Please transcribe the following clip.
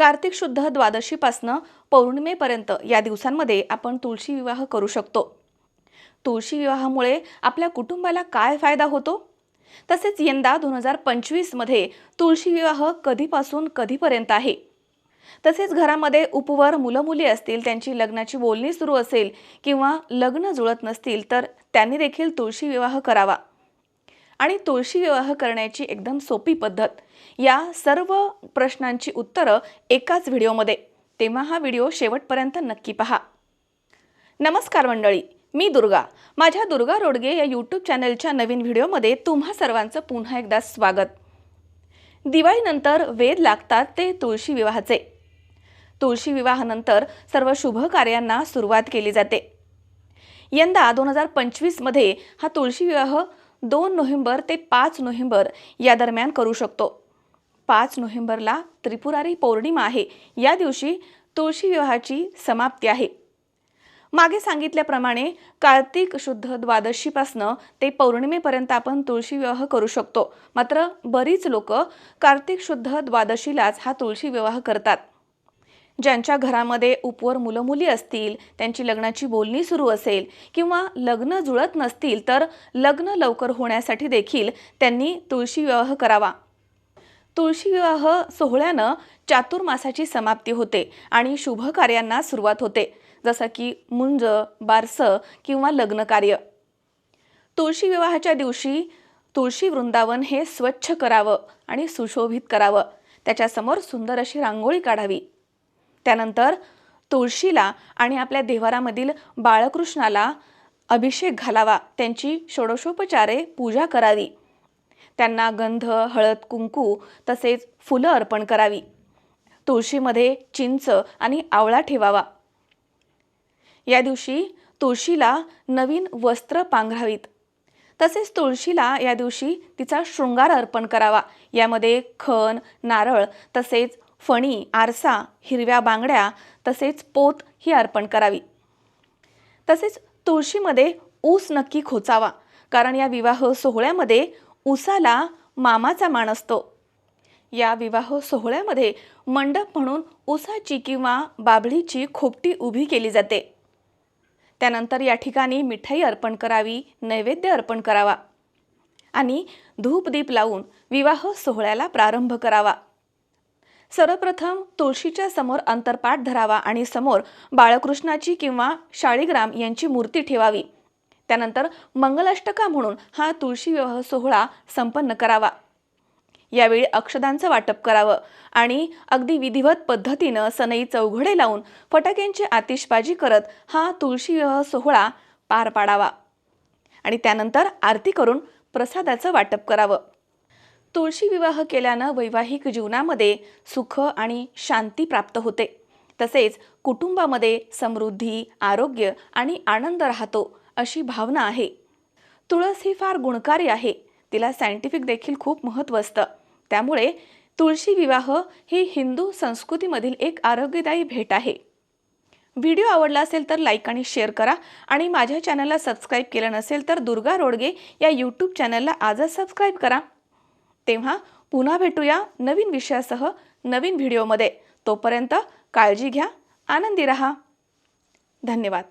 कार्तिक शुद्ध द्वादशीपासनं पौर्णिमेपर्यंत या दिवसांमध्ये आपण तुळशी विवाह करू शकतो. तुळशी विवाहामुळे आपल्या कुटुंबाला काय फायदा होतो? तसेच यंदा दोन हजार पंचवीसमध्ये तुळशी विवाह कधीपासून कधीपर्यंत आहे? तसेच घरामध्ये उपवर मुलं मुली असतील त्यांची लग्नाची बोलणी सुरू असेल किंवा लग्न जुळत नसतील तर त्यांनी देखील तुळशी विवाह करावा. आणि तुळशी विवाह करण्याची एकदम सोपी पद्धत. या सर्व प्रश्नांची उत्तरं एकाच व्हिडिओमध्ये. तेव्हा हा व्हिडिओ शेवटपर्यंत नक्की पहा. नमस्कार मंडळी मी दुर्गा. माझ्या दुर्गा रोडगे या यूट्यूब चॅनलच्या नवीन व्हिडिओमध्ये तुम्हा सर्वांचं पुन्हा एकदा स्वागत. दिवाळीनंतर वेद लागतात ते तुळशी विवाहाचे. तुळशी विवाहानंतर सर्व शुभ कार्यांना सुरुवात केली जाते. यंदा दोन हजार पंचवीसमध्ये हा तुळशी विवाह दोन नोव्हेंबर ते पाच नोव्हेंबर या दरम्यान करू शकतो. पाच नोव्हेंबरला त्रिपुरारी पौर्णिमा आहे. या दिवशी तुळशी विवाहाची समाप्ती आहे. मागे सांगितल्याप्रमाणे कार्तिक शुद्ध द्वादशीपासनं ते पौर्णिमेपर्यंत आपण तुळशी विवाह करू शकतो. मात्र बरीच लोक कार्तिक शुद्ध द्वादशीलाच हा तुळशी विवाह करतात. ज्यांच्या घरामध्ये उपवर मुलं मुली असतील त्यांची लग्नाची बोलणी सुरू असेल किंवा लग्न जुळत नसतील तर लग्न लवकर होण्यासाठी देखील त्यांनी तुळशी विवाह करावा. तुळशी विवाह सोहळ्यानं चातुर्मासाची समाप्ती होते आणि शुभ कार्यांना सुरुवात होते जसं की मुंज बारसं किंवा लग्नकार्य तुळशी विवाहाच्या दिवशी तुळशी वृंदावन हे स्वच्छ करावं आणि सुशोभित करावं. त्याच्यासमोर सुंदर अशी रांगोळी काढावी. त्यानंतर तुळशीला आणि आपल्या देवारामधील बाळकृष्णाला अभिषेक घालावा त्यांची षोडशोपचारे पूजा करावी. त्यांना गंध हळद कुंकू तसेच फुलं अर्पण करावी. तुळशीमध्ये चिंच आणि आवळा ठेवावा. या दिवशी तुळशीला नवीन वस्त्र पांघरावीत. तसेच तुळशीला या दिवशी तिचा शृंगार अर्पण करावा. यामध्ये खण नारळ तसेच फणी आरसा हिरव्या बांगड्या तसेच पोत ही अर्पण करावी. तसेच तुळशीमध्ये ऊस नक्की खोचावा कारण या विवाह सोहळ्यामध्ये ऊसाला मामाचा मान असतो. या विवाह सोहळ्यामध्ये मंडप म्हणून ऊसाची किंवा बाभळीची खोपटी उभी केली जाते. त्यानंतर या ठिकाणी मिठाई अर्पण करावी नैवेद्य अर्पण करावा आणि धूपदीप लावून विवाह सोहळ्याला प्रारंभ करावा. सर्वप्रथम तुळशीच्या समोर अंतरपाठ धरावा आणि समोर बाळकृष्णाची किंवा शाळीग्राम यांची मूर्ती ठेवावी. त्यानंतर मंगलाष्टका म्हणून हा तुळशी विवाह सोहळा संपन्न करावा. यावेळी अक्षदांचं वाटप करावं आणि अगदी विधिवत पद्धतीनं सनई चौघडे लावून फटाक्यांची आतिषबाजी करत हा तुळशी विवाह सोहळा पार पाडावा. आणि त्यानंतर आरती करून प्रसादाचं वाटप करावं. तुळशी विवाह केल्यानं वैवाहिक जीवनामध्ये सुख आणि शांती प्राप्त होते. तसेच कुटुंबामध्ये समृद्धी आरोग्य आणि आनंद राहतो अशी भावना आहे. तुळस ही फार गुणकारी आहे. तिला सायंटिफिक देखील खूप महत्त्व असतं. त्यामुळे तुळशी विवाह ही हिंदू संस्कृतीमधील एक आरोग्यदायी भेट आहे. व्हिडिओ आवडला असेल तर लाईक आणि शेअर करा आणि माझ्या चॅनलला सबस्क्राईब केलं नसेल तर दुर्गा रोडगे या यूट्यूब चॅनलला आजच सबस्क्राईब करा. तेव्हा पुन्हा भेटूया नवीन विषयासह नवीन व्हिडिओमध्ये. तोपर्यंत काळजी घ्या आनंदी रहा. धन्यवाद.